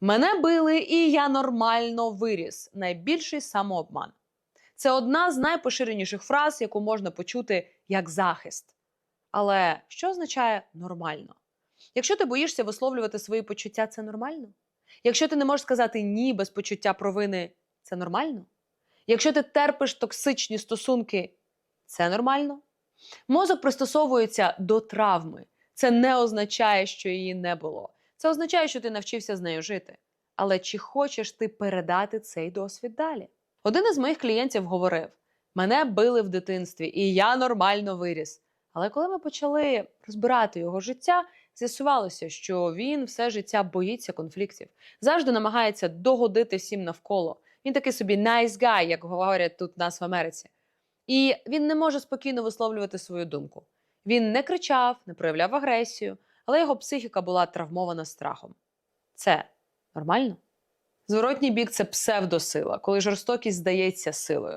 Мене били, і я нормально виріс. Найбільший самообман. Це одна з найпоширеніших фраз, яку можна почути як захист. Але що означає нормально? Якщо ти боїшся висловлювати свої почуття, це нормально? Якщо ти не можеш сказати ні без почуття провини, це нормально? Якщо ти терпиш токсичні стосунки, це нормально? Мозок пристосовується до травми. Це не означає, що її не було. Це означає, що ти навчився з нею жити. Але чи хочеш ти передати цей досвід далі? Один із моїх клієнтів говорив: мене били в дитинстві, і я нормально виріс. Але коли ми почали розбирати його життя, з'ясувалося, що він все життя боїться конфліктів, завжди намагається догодити всім навколо. Він такий собі nice guy, як говорять тут у нас в Америці. І він не може спокійно висловлювати свою думку. Він не кричав, не проявляв агресію, але його психіка була травмована страхом. Це нормально? Зворотній бік це псевдосила, коли жорстокість здається силою.